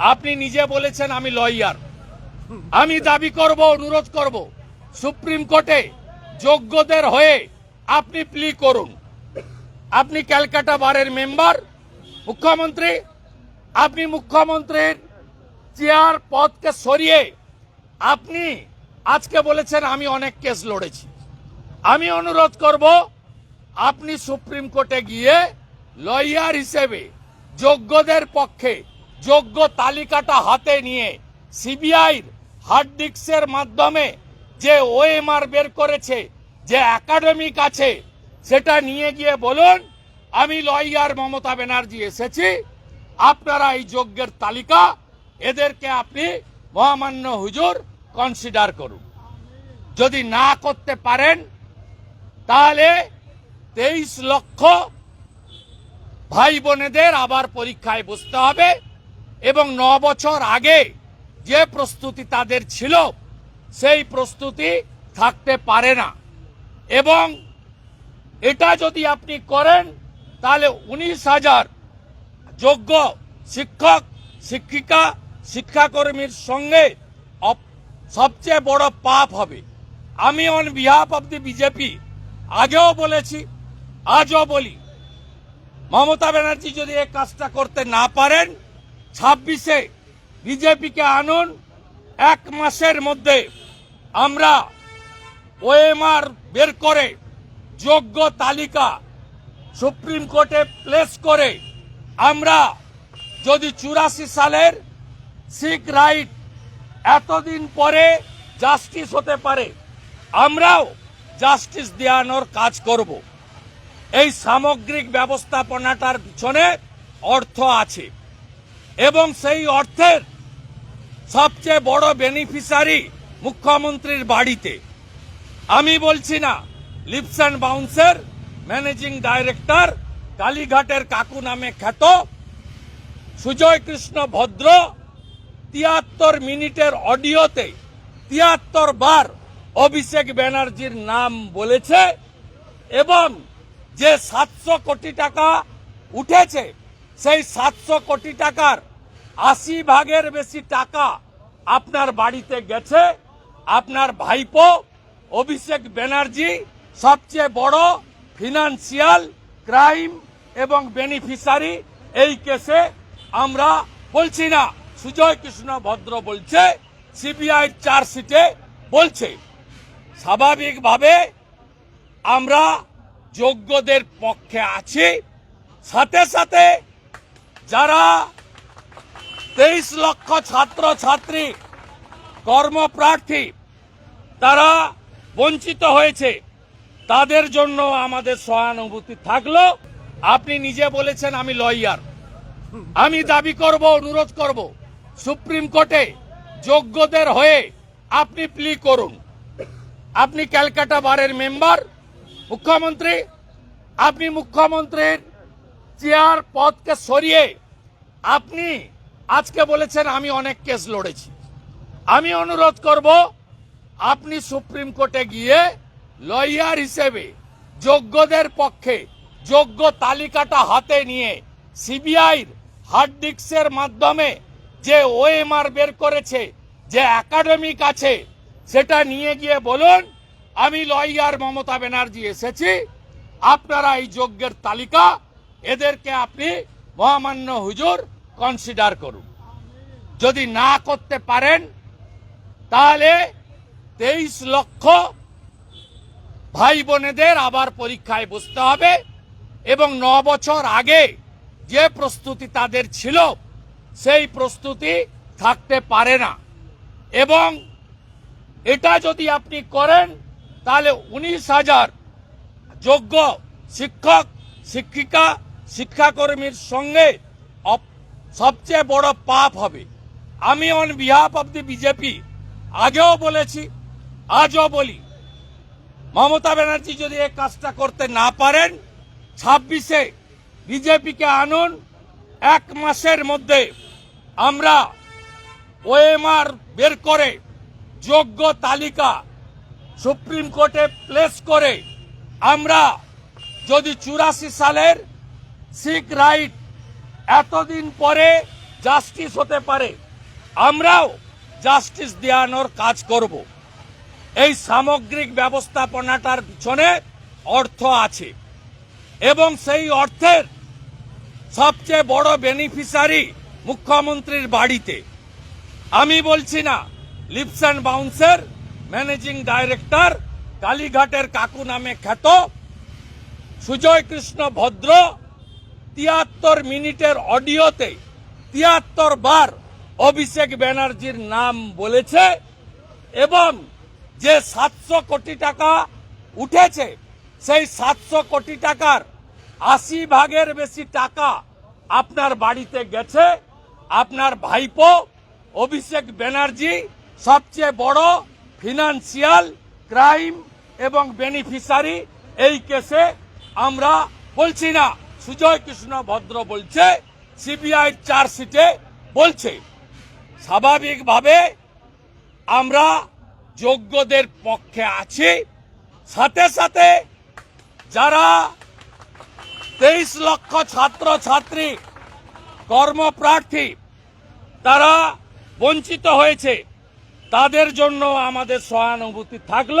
আপনি নিজে বলেছেন আমি লয়ার। আমি দাবি করব, অনুরোধ করব। সুপ্রিম কোর্টে যোগ্যদের হয়ে আপনি প্লি করুন। আপনি ক্যালকাটা বারের মেম্বার, মুখ্যমন্ত্রী। আপনি মুখ্যমন্ত্রীর চেয়ার পদকে সরিয়ে আপনি আজকে বলেছেন আমি অনেক কেস লড়েছি। আমি অনুরোধ করব, আপনি সুপ্রিম কোর্টে গিয়ে লয়ার হিসেবে যোগ্যদের পক্ষে যোগ্য তালিকাটা হাতে নিয়ে সিবিআইর হার্ড ডিস্কের মাধ্যমে যে ওএমআর বের করেছে, যে একাডেমিক আছে, সেটা নিয়ে গিয়ে বলুন, আমি লয়ার মমতা ব্যানার্জি এসেছি, আপনারা এই যোগ্যের তালিকা এদেরকে আপনি মহামান্য হুজুর কনসিডার করুন। যদি না করতে পারেন, তাহলে তেইশ লক্ষ ভাই বোনেদের আবার পরীক্ষায় বসতে হবে। এবং ন বছর আগে যে প্রস্তুতি তাদের ছিল, সেই প্রস্তুতি থাকতে পারে না। এবং এটা যদি আপনি করেন, তাহলে উনিশ হাজার যোগ্য শিক্ষক, শিক্ষিকা, শিক্ষাকর্মীর সঙ্গে সবচেয়ে বড় পাপ হবে। আমি on behalf of the BJP আগেও বলেছি, আজও বলি, মমতা ব্যানার্জি যদি এই কাজটা করতে না পারেন ছাব্বিশে বিজেপিকে আনুন, এক মাসের মধ্যে আমরা ওএমআর বের করে যোগ্য তালিকা সুপ্রিম কোর্টে প্লেস করে আমরা যদি চুরাশি সালের শিখ রাইট এতদিন পরে জাস্টিস হতে পারে, আমরাও জাস্টিস দেওয়ানোর কাজ করব। এই সামগ্রিক ব্যবস্থাপনাটার পিছনে অর্থ আছে। এবং সেই অর্থের সবচেয়ে বড় বেনিফিশিয়ারি মুখ্যমন্ত্রীর বাড়িতে। আমি বলছি না, লিপস অ্যান্ড বাউন্সের, ম্যানেজিং ডাইরেক্টর, কালীঘাটের কাকু নামে খ্যাত সুজয় কৃষ্ণ ভদ্র, তিয়াত্তর মিনিটের অডিওতে তিয়াত্তর বার অভিষেক ব্যানার্জির নাম বলেছে এবং যে সাতশো কোটি টাকা উঠেছে, সেই সাতশো কোটি টাকার আশি ভাগের বেশি টাকা আপনার বাড়িতে গেছে, আপনার ভাইপো, অভিষেক ব্যানার্জি, সবচেয়ে বড় ফিনান্সিয়াল ক্রাইম এবং বেনিফিশিয়ারি এই কেসে আমরা বলছি না। সুজয় কৃষ্ণ ভদ্র বলছে সিবিআই চার্জশিটে বলছে। স্বাভাবিকভাবে আমরা যোগ্যদের পক্ষে আছি। সাথে সাথে যারা তেইশ লক্ষ ছাত্র ছাত্রী কর্মপ্রার্থী, তারা বঞ্চিত হয়েছে। তাদের জন্য আমাদের সহানুভূতি থাকল। আপনি নিজে বলেছেন আমি লয়ার। আমি দাবি করব, অনুরোধ করব, সুপ্রিম কোর্টে যোগ্যদের হয়ে আপনি প্লি করুন। আপনি ক্যালকাটা বারের মেম্বার, মুখ্যমন্ত্রী। আপনি মুখ্যমন্ত্রীর চেয়ার পদকে সরিয়ে আপনি আজকে বলেছেন আমি অনেক কেস লড়েছি। আমি অনুরোধ করব, আপনি সুপ্রিম কোর্টে গিয়ে লয়ার হিসেবে যোগ্যদের পক্ষে যোগ্য তালিকাটা হাতে নিয়ে সিবিআইর হার্ড ডিস্কের মাধ্যমে যে ওএমআর বের করেছে, যে একাডেমিক আছে, সেটা নিয়ে গিয়ে বলুন, আমি লয়ার মমতা ব্যানার্জি এসেছি, আপনারা এই যোগ্যের তালিকা, এদেরকে আপনি মহামান্য হুজুর কনসিডার করুন। যদি না করতে পারেন, তাহলে তেইশ লক্ষ ভাই বোনেদের আবার পরীক্ষায় বসতে হবে এবং ন বছর আগে যে প্রস্তুতি তাদের ছিল, সেই প্রস্তুতি থাকতে পারে না। এবং এটা যদি আপনি করেন, তাহলে উনিশ হাজার যোগ্য শিক্ষক, শিক্ষিকা, শিক্ষাকর্মীর সঙ্গে সবচেয়ে বড় পাপ হবে। আমি on behalf of the BJP আগেও বলেছি, আজও বলি, মমতা ব্যানার্জি যদি এই কাজটা করতে না পারেন, ছাব্বিশে বিজেপিকে আনুন, এক মাসের মধ্যে আমরা ওএমআর বের করে যোগ্য তালিকা সুপ্রিম কোর্টে প্লেস করে আমরা যদি চুরাশি সালের শিখ রাইট এতদিন পরে জাস্টিস হতে পারে, আমরাও জাস্টিস দেওয়ানোর কাজ করব। এই সামগ্রিক ব্যবস্থাপনাটার পিছনে অর্থ আছে এবং সেই অর্থের সবচেয়ে বড় বেনিফিশিয়ারি মুখ্যমন্ত্রীর বাড়িতে। আমি বলছি না লিপস অ্যান্ড বাউন্সের ম্যানেজিং ডাইরেক্টর কালীঘাটের কাকু নামে খ্যাত সুজয় কৃষ্ণ ভদ্র তিয়াত্তর মিনিটের অডিওতে তিয়াত্তর বার অভিষেক ব্যানার্জির নাম বলেছে এবং যে সাতশো কোটি টাকা উঠেছে, সেই সাতশো কোটি টাকার আশি ভাগের বেশি টাকা আপনার বাড়িতে গেছে। আপনার ভাইপো অভিষেক ব্যানার্জি সবচেয়ে বড় ফিনান্সিয়াল, ক্রাইম এবং বেনিফিশিয়ারি এই কেসে আমরা বলছি না। সুজয় কৃষ্ণ ভদ্র বলছে সিবিআই চার্জশিটে বলছে, স্বাভাবিকভাবে আমরা যোগ্যদের পক্ষে আছি। সাথে সাথে যারা তেইশ লক্ষ ছাত্র ছাত্রী কর্মপ্রার্থী, তারা বঞ্চিত হয়েছে, তাদের জন্য আমাদের সহানুভূতি থাকল।